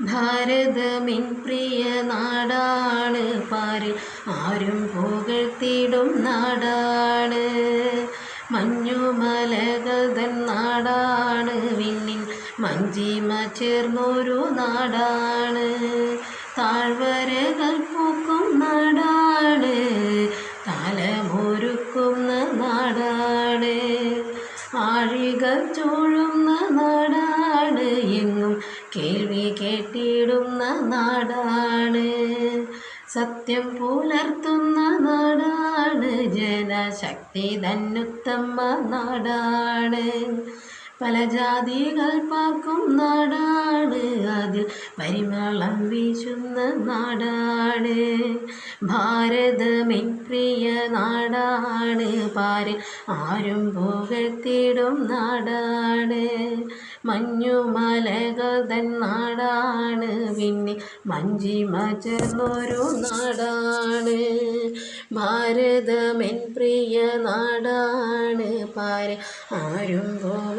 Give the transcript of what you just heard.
ഭാരതമിൻ പ്രിയ നാടാണ് പാരിൽ. ആരും പുകഴ്ത്തിടും നാടാണ്. മഞ്ഞുമലകൾ തൻ നാടാണ്. വിണ്ണിൻ മഞ്ചിമ ചേർന്നൊരു നാടാണ്. താഴ്വരകൾ പൂക്കും നാടാണ്. താലമൊരുക്കുന്ന നാടാണ്. ആഴികൾ ചൂഴുന്ന നാടാണ്. കേൾവി കേട്ടിടുന്ന നാടാണ്. സത്യം പുലർത്തുന്ന നാടാണ്. ജനശക്തി തന്നുത്തമ്മ നാടാണ്. പല ജാതികൾ പാക്കും നാടാണ്. അതിൽ പരിമളം വീശുന്ന നാടാണ്. ഭാരതമെൻ പ്രിയ നാടാണ്. പാരിൽ ആരും പുകഴ്ത്തിടും നാടാണ്. മഞ്ഞുമലകൾ തൻ നാടാണ്. പിന്നെ മഞ്ചിമ ചേർന്നൊരു നാടാണ്. ഭാരതമെൻ പ്രിയ നാടാണ്. പാര ആരും പുക